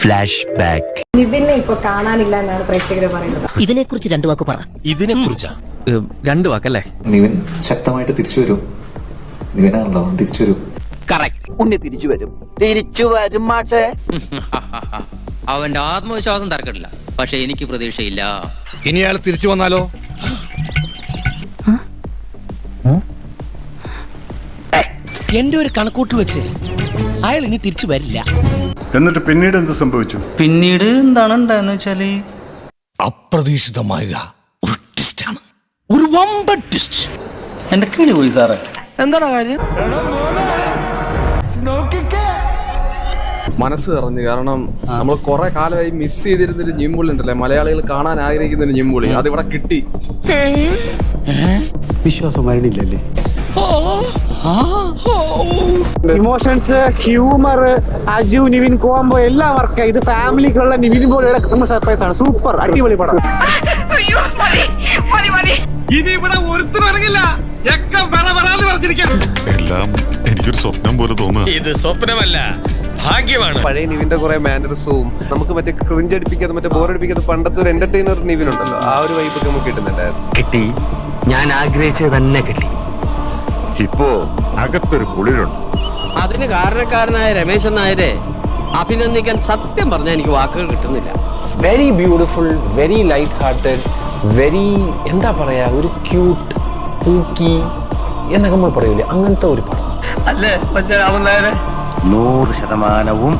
Flash back നിവിനെ ഇപ്പൊ കാണാനില്ല എന്നാണ് പ്രേക്ഷകർ പറയുന്നത്. ഇതിനെക്കുറിച്ച് രണ്ടു വാക്ക് പറ. ഇതിനെ കുറിച്ചാ രണ്ടു വാക്കല്ലേ? നിവിൻ ശക്തമായിട്ട് തിരിച്ചു വരും നിവിനാണല്ലോ തിരിച്ചു വരും ഉണ്ണി തിരിച്ചു വരും തിരിച്ചു വരും മാഷേ. അവന്റെ ആത്മവിശ്വാസം തർക്കമില്ല. പക്ഷെ എനിക്ക് പ്രതീക്ഷയില്ല. ഇനി അയാൾ തിരിച്ചു വന്നാലോ? എന്റെ ഒരു കണക്കൂട്ട് വെച്ച് അയാൾ ഇനി തിരിച്ചു വരില്ല. എന്നിട്ട് പിന്നീട് എന്ത് സംഭവിച്ചു? പിന്നീട് എന്താണ് ഉണ്ടായെന്ന് വെച്ചാൽ അപ്രതീക്ഷിതമായ ഒരു ട്വിസ്റ്റ് ആണ്. ഒരു വമ്പൻ ട്വിസ്റ്റ് എന്റെ കിളി പോയി സാറേ. മനസ്സ് നിറഞ്ഞു കാരണം നമ്മൾ കുറെ കാലമായി മിസ് ചെയ്തിരുന്നൊരു ഞിമ്പുളി ഉണ്ടല്ലേ? മലയാളികൾ കാണാൻ ആഗ്രഹിക്കുന്ന ഒരു ഞിമ്പുളി അതിവിടെ കിട്ടി. Emotions humour Aju Nivin combo എല്ലാം വർക്ക് ഇത് ഫാമിലിക്കുള്ള നിവിൻ പോലെയുള്ള ക്രിസ്മസ് സർപ്രൈസ് ആണ്. സൂപ്പർ അടിപൊളി പടം. എല്ലാം എനിക്കൊരു സ്വപ്നം പോലെ തോന്നുന്നു ഇത് സ്വപ്നമല്ല ഭാഗ്യമാണ്. പഴയ നിവിന്റെ കുറെ മാനറിസവും നമുക്ക് മറ്റേ ക്രിഞ്ച് അടിപ്പിക്കാതെ മറ്റേ ബോറടിപ്പിക്കാതെ പണ്ടത്തെ ഒരു എന്റർടൈനർ നിവിൻ ഉണ്ടല്ലോ ആ ഒരു വൈബൊക്കെ നമുക്ക് കിട്ടുന്നുണ്ടായിരുന്നു. കിട്ടി. ഞാൻ ആഗ്രഹിച്ചത് തന്നെ കിട്ടി. ഇപ്പോ അകത്തൊരു കുളിരുണ്ട്. അതിന് കാരണക്കാരനായ രമേശൻ നായരെ അഭിനന്ദിക്കാൻ സത്യം പറഞ്ഞാൽ എനിക്ക് വാക്കുകൾ കിട്ടുന്നില്ല. Very beautiful very light hearted very എന്താ പറയാ ഒരു ക്യൂട്ട് പൂക്കി എന്നൊക്കെ നമ്മൾ പറയൂലേ? അങ്ങനത്തെ ഒരു പടം. അല്ലേ നൂറ് ശതമാനവും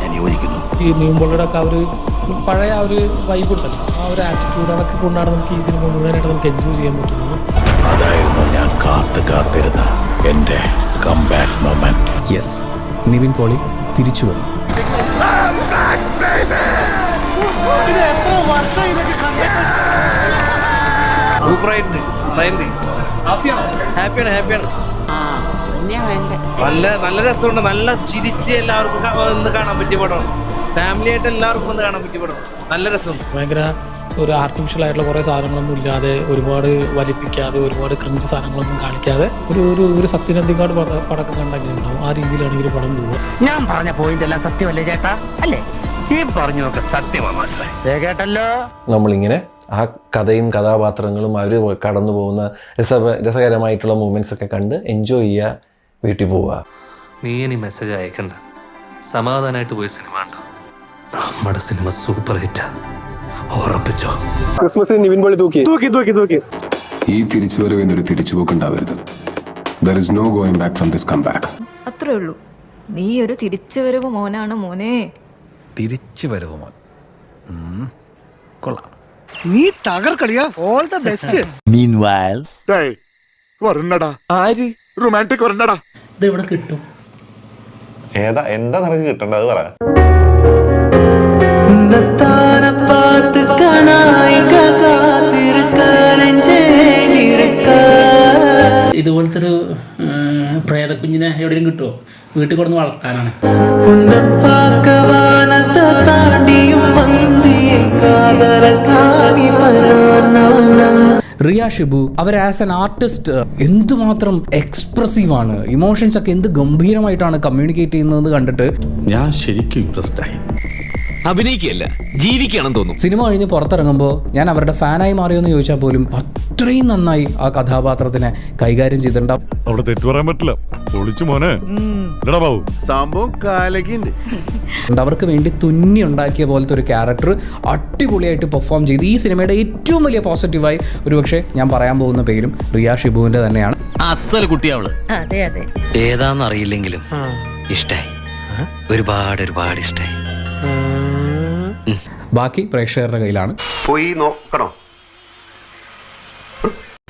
ഞാൻ യോജിക്കുന്നു. ഈ നീമ്പോളുടെ ഒക്കെ ആ ഒരു പഴയ ആ ഒരു വൈബ് ഉണ്ടല്ലോ. ആ ഒരു ആറ്റിറ്റ്യൂഡ് അതൊക്കെ കൊണ്ടാണ് നമുക്ക് ഈ സിനിമ മുഴുവനായിട്ട് നമുക്ക് എൻജോയ് ചെയ്യാൻ പറ്റുന്നത്. അതായിരുന്നു കാത്ത് കാത്തിരുന്ന എന്റെ comeback moment yes Nivin Pauly തിരിച്ചു വന്നു. സൂപ്പറായിട്ടുണ്ട്. ഹാപ്പിയാണ്? ഹാപ്പിയാണ് നല്ല നല്ല രസമുണ്ട്. നല്ല ചിരിച്ച് എല്ലാവർക്കും ഒന്ന് കാണാൻ പറ്റിയ പടമാണ്. ഫാമിലി ആയിട്ട് എല്ലാവർക്കും ഒന്ന് കാണാൻ പറ്റിയ പടമാണ്. നല്ല രസമുണ്ട്. ഭയങ്കര ഒരു ആർട്ടിഫിഷ്യൽ ആയിട്ടുള്ള കുറേ സാധനങ്ങളൊന്നും ഇല്ലാതെ ഒരുപാട് വലിപ്പിക്കാതെ ഒരുപാട് ക്രിഞ്ച് സാധനങ്ങളൊന്നും കാണിക്കാതെ ഒരു ഒരു ഒരു സത്യനന്ദിക്കാട് പട പടക്കം കണ്ടെങ്കിൽ ഉണ്ടാവും. ആ രീതിയിലാണ് ഈ ഒരു പടം പോവുക. ഞാൻ പറഞ്ഞ പോയിന്റ് എല്ലാം സത്യമല്ലേ ചേട്ടാ? അല്ലേ? ഈ പറഞ്ഞൊക്കെ സത്യമാണ് കേട്ടല്ലോ? നമ്മളിങ്ങനെ ആ കഥയും കഥാപാത്രങ്ങളും അവർ കടന്നു പോകുന്ന രസ രസകരമായിട്ടുള്ള മൂമെന്റ്സ് ഒക്കെ കണ്ട് എൻജോയ് ചെയ്യുക വീട്ടിൽ പോവുക. നീ ഇനി മെസ്സേജ് അയക്കണ്ട. സമാധാനമായിട്ട് പോയി സിനിമ ഉണ്ടോ നമ്മുടെ സിനിമ സൂപ്പർ ഹിറ്റാ ഉറപ്പിച്ചോ. നിവിൻ പോളി തൂക്കി. തൂക്കി തൂക്കി തൂക്കി. ഈ തിരിച്ചുവരവിന്നൊരു തിരിച്ചുപോക്ക് ഉണ്ടാവരുത് there is no going back from this come back അത്രേ ഉള്ളൂ. നീ ഒരു തിരിച്ചുവരവ് മോനാണ് മോനെ. തിരിച്ചു വരവ് മോൻ കൊള്ളാം. നീ തകർക്കളിയാ. ഓൾ ദ ബെസ്റ്റ് മീൻവൈൽ വരണ്ടടാ ആര്? റൊമാന്റിക് വരണടാ ഇത് എവിടെ കിട്ടും? ഏതാ എന്താ നിനക്ക് കിട്ടേണ്ടത് പറയാ പറ. ഇതുപോലത്തെ ഒരു പ്രേതക്കുഞ്ഞിനെ എവിടെയും കിട്ടുമോ വീട്ടിൽ കൊടുന്ന് വളർത്താനാണ്. റിയ ഷിബു അവർ ആസ് എൻ ആർട്ടിസ്റ്റ് എന്തുമാത്രം എക്സ്പ്രസീവ് ആണ്? ഇമോഷൻസ് ഒക്കെ എന്ത് ഗംഭീരമായിട്ടാണ് കമ്മ്യൂണിക്കേറ്റ് ചെയ്യുന്നത് കണ്ടിട്ട് ഞാൻ ശരിക്കും ഇംപ്രസ്ഡ് ആയി. അഭിനയിക്കുകയല്ല ജീവിക്കണം തോന്നുന്നു. സിനിമ കഴിഞ്ഞ് പുറത്തിറങ്ങുമ്പോൾ ഞാൻ അവരുടെ ഫാനായി മാറിയോ എന്ന് ചോദിച്ചാൽ പോലും അത്രയും നന്നായി ആ കഥാപാത്രത്തിനെ കൈകാര്യം ചെയ്തിട്ടുണ്ട്. അവിടെ തെറ്റു പറയാൻ പറ്റില്ല. പൊളിച്ചു മോനെ. സംഭവം അവർക്ക് വേണ്ടി തുന്നി ഉണ്ടാക്കിയ പോലത്തെ ഒരു ക്യാരക്ടർ അടിപൊളിയായിട്ട് പെർഫോം ചെയ്ത് ഈ സിനിമയുടെ ഏറ്റവും വലിയ പോസിറ്റീവായി ഒരുപക്ഷെ ഞാൻ പറയാൻ പോകുന്ന പേരും റിയ ഷിബുവിന്റെ തന്നെയാണ്. അസൽ കുട്ടിയാവൾ അതെ അതെ. ഏതാന്ന് അറിയില്ലെങ്കിലും ഇഷ്ടായി. ഒരുപാട് ഒരുപാട് ഇഷ്ടായി. ബാക്കി പ്രേക്ഷകരുടെ കയ്യിലാണ്. പോയി നോക്കണോ.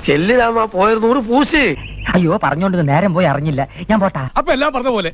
ചെല്ലിരാമ പോയത് നൂറ് പൂശി. അയ്യോ പറഞ്ഞോണ്ട് നേരം പോയി അറിഞ്ഞില്ല. ഞാൻ പോട്ടാ. അപ്പൊ എല്ലാം പറഞ്ഞ പോലെ